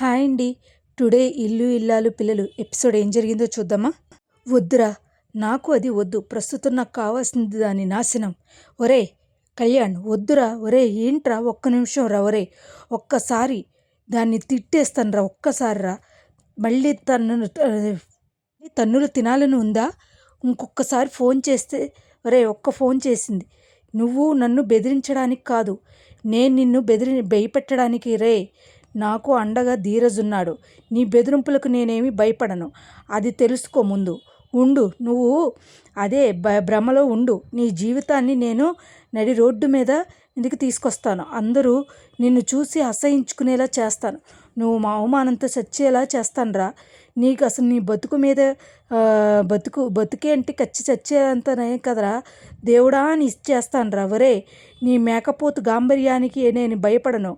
Hi అండి. Today ఇల్లు ఇల్లాలు పిల్లలు ఎపిసోడ్ ఏం జరిగిందో చూద్దామా? వద్దురా. నాకు అది వద్దు. ప్రస్తుతం నాకు కావాల్సింది దాని నాశనం. ఒరే కళ్యాణ్ వద్దురా. ఒరే ఏంట్రా? ఒక్క నిమిషం రా ఒరే. ఒక్కసారి దాన్ని తిట్టేస్తాను రా. ఒక్కసారి రా. మళ్ళీ తన్ను తన్నులు తినాలని ఉందా? ఇంకొకసారి ఫోన్ చేస్తే ఒరే ఒక్క ఫోన్ చేసింది. నువ్వు నన్ను బెదిరించడానికి కాదు. నేను నిన్ను బెదిరి భయపెట్టడానికి రే. నాకు అండగా ధీరజున్నాడు. నీ బెదిరింపులకు నేనేమి భయపడను. అది తెలుసుకో ముందు. ఉండు. నువ్వు అదే భ భ్రమలో ఉండు. నీ జీవితాన్ని నేను నడి రోడ్డు మీద ఇందుకు తీసుకొస్తాను? అందరూ నిన్ను చూసి అసహించుకునేలా చేస్తాను. నువ్వు మా అవమానంతో చచ్చేలా చేస్తానురా. నీకు అసలు నీ బతుకు మీద బతుకు బతుకే అంటే కచ్చి చచ్చేంతనే కదరా. దేవుడా అని ఇచ్చేస్తాను రా వరే నీ మేకపోతు గాంభర్యానికి నేను భయపడను.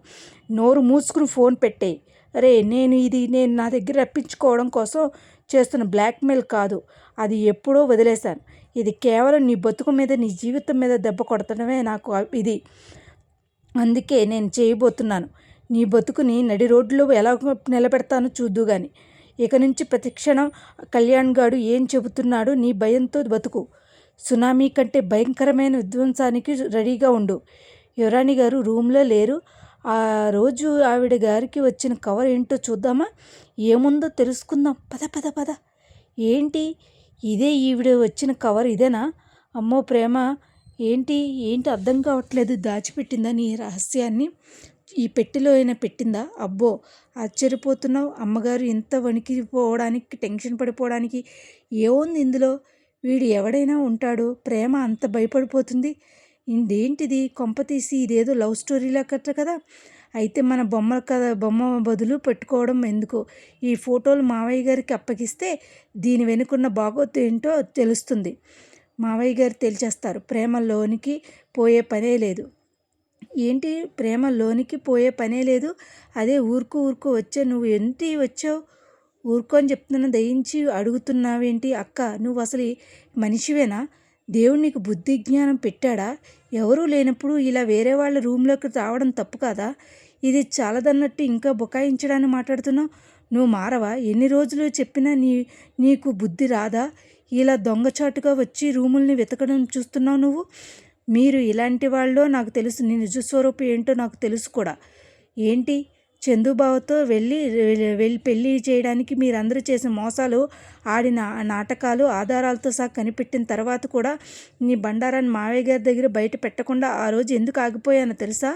నోరు మూసుకుని ఫోన్ పెట్టే. అరే నేను ఇది నేను నా దగ్గర రప్పించుకోవడం కోసం చేస్తున్న బ్లాక్మెయిల్ కాదు. అది ఎప్పుడో వదిలేశాను. ఇది కేవలం నీ బతుకు మీద నీ జీవితం మీద దెబ్బ కొడతడమే నాకు ఇది. అందుకే నేను చేయబోతున్నాను. నీ బతుకుని నడి రోడ్లో ఎలా నిలబెడతానో చూద్దు కానీ ఇక నుంచి ప్రతిక్షణం కళ్యాణ్ గాడు ఏం చెబుతున్నాడు నీ భయంతో బతుకు. సునామీ కంటే భయంకరమైన విధ్వంసానికి రెడీగా ఉండు. యువరాణి గారు రూమ్లో లేరు. ఆ రోజు ఆవిడ గారికి వచ్చిన కవర్ ఏంటో చూద్దామా? ఏముందో తెలుసుకుందాం. పద పద పద. ఏంటి? ఇదే ఈవిడ వచ్చిన కవర్ ఇదేనా? అమ్మో ప్రేమ! ఏంటి? ఏంటి అర్థం కావట్లేదు. దాచిపెట్టిందా నీ రహస్యాన్ని? ఈ పెట్టెలో అయినా పెట్టిందా? అబ్బో! ఆశ్చర్యపోతున్నావు. అమ్మగారు ఇంత వణికిపోవడానికి టెన్షన్ పడిపోవడానికి ఏముంది ఇందులో? వీడు ఎవడైనా ఉంటాడు. ప్రేమ అంత భయపడిపోతుంది. ఇదేంటిది? కొంప తీసి ఇదేదో లవ్ స్టోరీలా కట్ట కదా? అయితే మన బొమ్మల కథ బొమ్మ బదులు పెట్టుకోవడం ఎందుకు? ఈ ఫోటోలు మావయ్య గారికి అప్పగిస్తే దీని వెనుకున్న బాగోతు ఏంటో తెలుస్తుంది. మావయ్య గారు తెలిచేస్తారు ప్రేమలోనికి పోయే పనే లేదు. ఏంటి? ప్రేమలోనికి పోయే పనే లేదు. అదే ఊరుకు ఊరుకు వచ్చా నువ్వు ఏంటి వచ్చావు? ఊరుకొని అని చెప్తున్నా దయించి అడుగుతున్నావేంటి అక్క? నువ్వు అసలు మనిషివేనా? దేవుడు నీకు బుద్ధి జ్ఞానం పెట్టాడా? ఎవరూ లేనప్పుడు ఇలా వేరే వాళ్ళ రూమ్లోకి రావడం తప్పు కాదా? ఇది చాలదన్నట్టు ఇంకా బుకాయించడాన్ని మాట్లాడుతున్నావు? నువ్వు మారవా? ఎన్ని రోజులు చెప్పినా నీ నీకు బుద్ధి రాదా? ఇలా దొంగచాటుగా వచ్చి రూముల్ని వెతకడం చూస్తున్నావు నువ్వు? మీరు ఇలాంటి వాళ్ళో నాకు తెలుసు. నీ నిజస్వరూపం ఏంటో నాకు తెలుసు కూడా. ఏంటి? చందుబాబుతో వెళ్ళి వెళ్ళి పెళ్ళి చేయడానికి మీరందరూ చేసిన మోసాలు ఆడిన నాటకాలు ఆధారాలతో సహా కనిపెట్టిన తర్వాత కూడా నీ బండారాన్ని మావయ్య గారి దగ్గర బయట పెట్టకుండా ఆ రోజు ఎందుకు ఆగిపోయానో తెలుసా?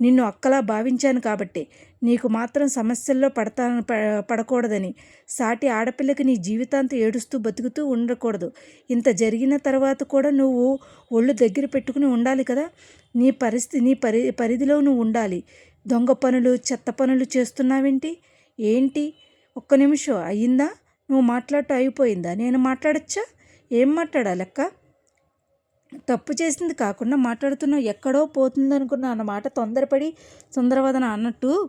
నిన్ను అక్కలా భావించాను కాబట్టి. నీకు మాత్రం సమస్యల్లో పడతాను పడకూడదని. సాటి ఆడపిల్లకి నీ జీవితాంతం ఏడుస్తూ బతుకుతూ ఉండకూడదు. ఇంత జరిగిన తర్వాత కూడా నువ్వు ఒళ్ళు దగ్గర పెట్టుకుని ఉండాలి కదా? నీ పరిస్థితి నీ పరి పరిధిలో నువ్వు ఉండాలి. దొంగ పనులు చెత్త పనులు చేస్తున్నావేంటి? ఏంటి? ఒక్క నిమిషం అయ్యిందా? నువ్వు మాట్లాడటం అయిపోయిందా? నేను మాట్లాడచ్చా? ఏం మాట్లాడాలక్క? తప్పు చేసింది కాకుండా మాట్లాడుతున్నావు. ఎక్కడో పోతుందనుకున్నా అన్నమాట తొందరపడి సుందరవదన అన్నట్టు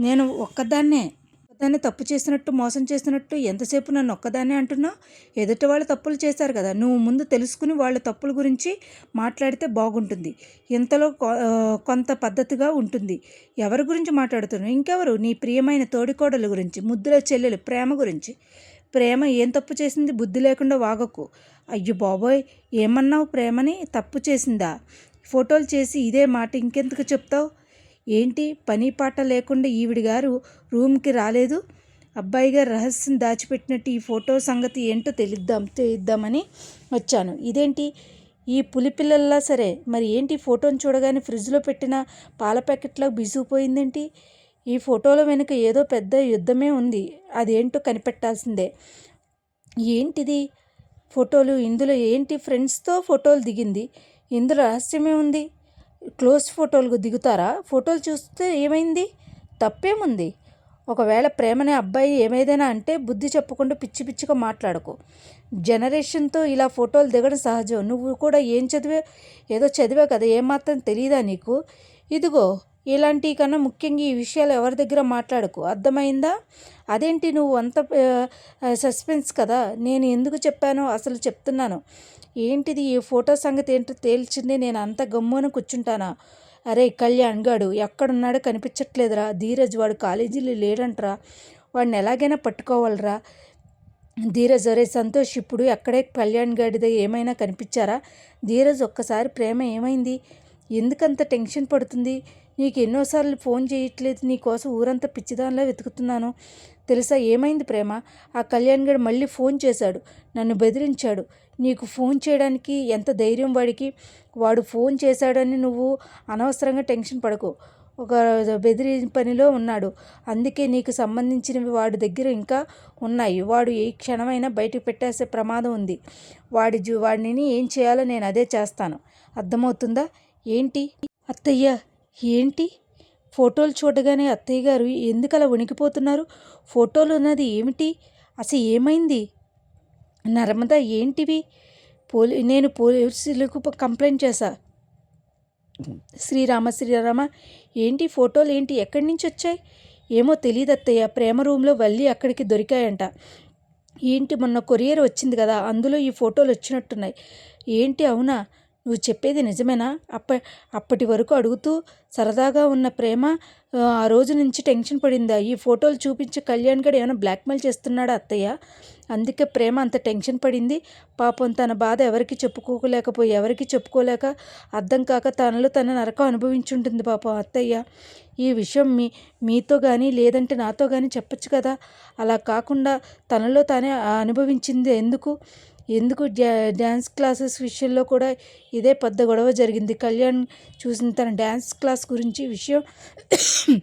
నేను ఒక్కదాన్నే దాన్ని తప్పు చేసినట్టు మోసం చేసినట్టు ఎంతసేపు నన్ను ఒక్కదానే అంటున్నావు ఎదుటి వాళ్ళు తప్పులు చేశారు కదా నువ్వు ముందు తెలుసుకుని వాళ్ళ తప్పుల గురించి మాట్లాడితే బాగుంటుంది. ఇంతలో కొంత పద్ధతిగా ఉంటుంది. ఎవరి గురించి మాట్లాడుతున్నావు? ఇంకెవరు? నీ ప్రియమైన తోడికోడల గురించి ముద్దుల చెల్లెలు ప్రేమ గురించి. ప్రేమ ఏం తప్పు చేసింది? బుద్ధి లేకుండా వాగకు. అయ్యో బాబోయ్ ఏమన్నావు? ప్రేమని తప్పు చేసిందా? ఫోటోలు చేసి ఇదే మాట ఇంకెందుకు చెప్తావు? ఏంటి పని పాట లేకుండా ఈవిడి గారు రూమ్కి రాలేదు? అబ్బాయి గారు రహస్యం దాచిపెట్టినట్టు ఈ ఫోటో సంగతి ఏంటో తెలిద్దాం తెలిద్దామని వచ్చాను. ఇదేంటి? ఈ పులిపిల్లల్లా సరే. మరి ఏంటి ఫోటోని చూడగానే ఫ్రిడ్జ్లో పెట్టిన పాల ప్యాకెట్లో బిజుపోయిందేంటి ఈ ఫోటోల వెనుక ఏదో పెద్ద యుద్ధమే ఉంది. అదేంటో కనిపెట్టాల్సిందే. ఏంటిది? ఫోటోలు? ఇందులో ఏంటి? ఫ్రెండ్స్తో ఫోటోలు దిగింది. ఇందులో రహస్యమే ఉంది. క్లోజ్ ఫోటోలు దిగుతారా? ఫోటోలు చూస్తే ఏమైంది? తప్పేముంది? ఒకవేళ ప్రేమనే అబ్బాయి ఏమైదైనా అంటే బుద్ధి చెప్పకుండా పిచ్చి పిచ్చిగా మాట్లాడకు. జనరేషన్తో ఇలా ఫోటోలు దిగడం సహజం. నువ్వు కూడా ఏం చదివే ఏదో చదివా కదా ఏమాత్రం తెలియదా నీకు? ఇదిగో ఇలాంటి కన్నా ముఖ్యంగా ఈ విషయాలు ఎవరి దగ్గర మాట్లాడకు. అర్థమైందా? అదేంటి నువ్వు అంత సస్పెన్స్ కదా? నేను ఎందుకు చెప్పానో అసలు చెప్తున్నాను. ఏంటిది ఈ ఫోటో సంగతి ఏంటో తేల్చింది నేను అంత గమ్మున కూర్చుంటానా? అరే కళ్యాణ్ గాడు ఎక్కడున్నాడో కనిపించట్లేదురా. ధీరజ్ వాడు కాలేజీలో లేడంట్రా. వాడిని ఎలాగైనా పట్టుకోవాలరా. ధీరజ్ ఒరే సంతోష్ ఇప్పుడు ఎక్కడే కళ్యాణ్ గాడిద ఏమైనా కనిపించారా? ధీరజ్ ఒక్కసారి ప్రేమ ఏమైంది? ఎందుకంత టెన్షన్ పడుతుంది? నీకు ఎన్నోసార్లు ఫోన్ చేయట్లేదు నీకోసం ఊరంతా పిచ్చిదానిలా వెతుకుతున్నాను. తెలుసా? ఏమైంది ప్రేమ? ఆ కళ్యాణ్ గడు మళ్ళీ ఫోన్ చేశాడు నన్ను బెదిరించాడు. నీకు ఫోన్ చేయడానికి ఎంత ధైర్యం వాడికి? వాడు ఫోన్ చేశాడని నువ్వు అనవసరంగా టెన్షన్ పడకు. ఒక బెదిరి పనిలో ఉన్నాడు. అందుకే నీకు సంబంధించినవి వాడి దగ్గర ఇంకా ఉన్నాయి. వాడు ఏ క్షణమైనా బయటకు పెట్టేసే ప్రమాదం ఉంది. వాడి జు వాడిని ఏం చేయాలో నేను అదే చేస్తాను. అర్థమవుతుందా? ఏంటి? అత్తయ్య ఏంటి? ఫోటోలు చూడగానే అత్తయ్య గారు ఎందుకు అలా వణికిపోతున్నారు? ఫోటోలు ఉన్నది ఏమిటి? అసలు ఏమైంది? నర్మద ఏంటివి? పోలీ నేను పోలీసులకు కంప్లైంట్ చేశా. శ్రీరామ శ్రీరామ ఏంటి ఫోటోలు ఏంటి? ఎక్కడి నుంచి వచ్చాయి? ఏమో తెలియదు అత్తయ్య. ప్రేమ రూమ్లో వెళ్ళి అక్కడికి దొరికాయంట. ఏంటి మొన్న కొరియర్ వచ్చింది కదా అందులో ఈ ఫోటోలు వచ్చినట్టున్నాయి. ఏంటి అవునా? నువ్వు చెప్పేది నిజమేనా? అప్ప అప్పటి వరకు అడుగుతూ సరదాగా ఉన్న ప్రేమ ఆ రోజు నుంచి టెన్షన్ పడిందా? ఈ ఫోటోలు చూపించి కళ్యాణ్ గడు ఏమైనా బ్లాక్మెయిల్ చేస్తున్నాడా అత్తయ్య? అందుకే ప్రేమ అంత టెన్షన్ పడింది. పాపం తన బాధ ఎవరికి చెప్పుకోలేకపోయి ఎవరికి చెప్పుకోలేక అర్థం కాక తనలో తన నరకం అనుభవించుంటుంది పాపం అత్తయ్య. ఈ విషయం మీ మీతో కానీ లేదంటే నాతో కానీ చెప్పచ్చు కదా? అలా కాకుండా తనలో తానే అనుభవించింది ఎందుకు? ఎందుకు డ్యా డ్యాన్స్ క్లాసెస్ విషయంలో కూడా ఇదే పెద్ద గొడవ జరిగింది. కళ్యాణ్ చూసిన తన డ్యాన్స్ క్లాస్ గురించి విషయం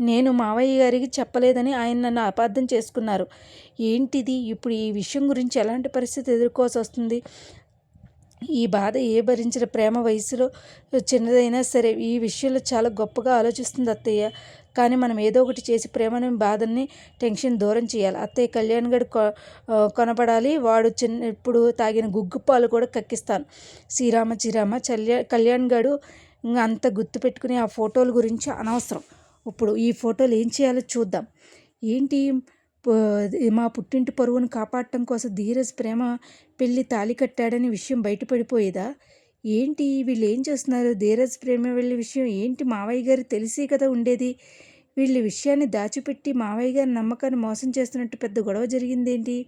నేను మావయ్య గారికి చెప్పలేదని ఆయన నన్ను అపార్థం చేసుకున్నారు. ఏంటిది? ఇప్పుడు ఈ విషయం గురించి ఎలాంటి పరిస్థితి ఎదుర్కోవాల్సి వస్తుంది? ఈ బాధ ఏ భరించిన ప్రేమ వయసులో చిన్నదైనా సరే ఈ విషయంలో చాలా గొప్పగా ఆలోచిస్తుంది అత్తయ్య. కానీ మనం ఏదో ఒకటి చేసి ప్రేమని బాధల్ని టెన్షన్ దూరం చేయాలి. అత్తయ్య కళ్యాణ్ గడు కొనపడాలి. వాడు చిన్న ఇప్పుడు తాగిన గుగ్గు పాలు కూడా కక్కిస్తాను. శ్రీరామ శ్రీరామ చల్య కళ్యాణ్ గడు అంత గుర్తు పెట్టుకుని ఆ ఫోటోల గురించి అనవసరం. ఇప్పుడు ఈ ఫోటోలు ఏం చేయాలో చూద్దాం. ఏంటి? మా పుట్టింటి పరువును కాపాడటం కోసం ధీరజ్ ప్రేమ పెళ్ళి తాళి కట్టాడని విషయం బయటపడిపోయేదా? ఏంటి వీళ్ళు ఏం చేస్తున్నారు? ధీరజ్ ప్రేమ వెళ్ళే విషయం ఏంటి? మావయ్య గారు తెలిసి కదా ఉండేది. వీళ్ళ విషయాన్ని దాచిపెట్టి మావయ్య గారి నమ్మకాన్ని మోసం చేస్తున్నట్టు పెద్ద గొడవ జరిగిందేంటి?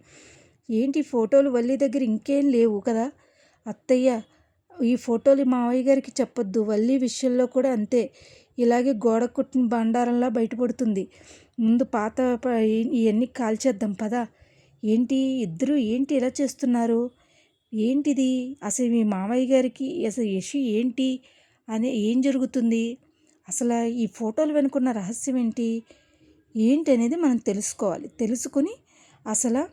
ఏంటి? ఫోటోలు వల్లి దగ్గర ఇంకేం లేవు కదా? అత్తయ్య ఈ ఫోటోలు మావయ్య గారికి చెప్పొద్దు. వల్లి విషయంలో కూడా అంతే. ఇలాగే గోడ కుట్టిన బండారంలా బయటపడుతుంది. ముందు పాత ఇవన్నీ కాల్చేద్దాం పదా. ఏంటి? ఇద్దరు ఏంటి ఇలా చేస్తున్నారు? ఏంటిది? అసలు మీ మామయ్య గారికి అసలు ఇష్యూ ఏంటి? అని ఏం జరుగుతుంది? అసలు ఈ ఫోటోలు వెనుకున్న రహస్యం ఏంటి? ఏంటి అనేది మనం తెలుసుకోవాలి. తెలుసుకుని అసలు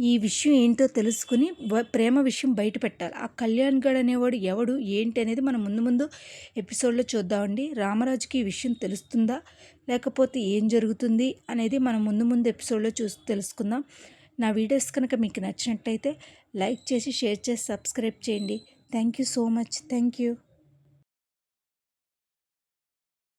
ఈ విషయం ఏంటో తెలుసుకుని ప్రేమ విషయం బయట పెట్టాలి. ఆ కళ్యాణ్ గడ్ అనేవాడు ఎవడు? ఏంటి అనేది మనం ముందు ముందు ఎపిసోడ్లో చూద్దామండి. రామరాజుకి ఈ విషయం తెలుస్తుందా? లేకపోతే ఏం జరుగుతుంది? అనేది మనం ముందు ముందు ఎపిసోడ్లో చూసి తెలుసుకుందాం. నా వీడియోస్ కనుక మీకు నచ్చినట్టయితే లైక్ చేసి షేర్ చేసి సబ్స్క్రైబ్ చేయండి. Thank you so much. Thank you.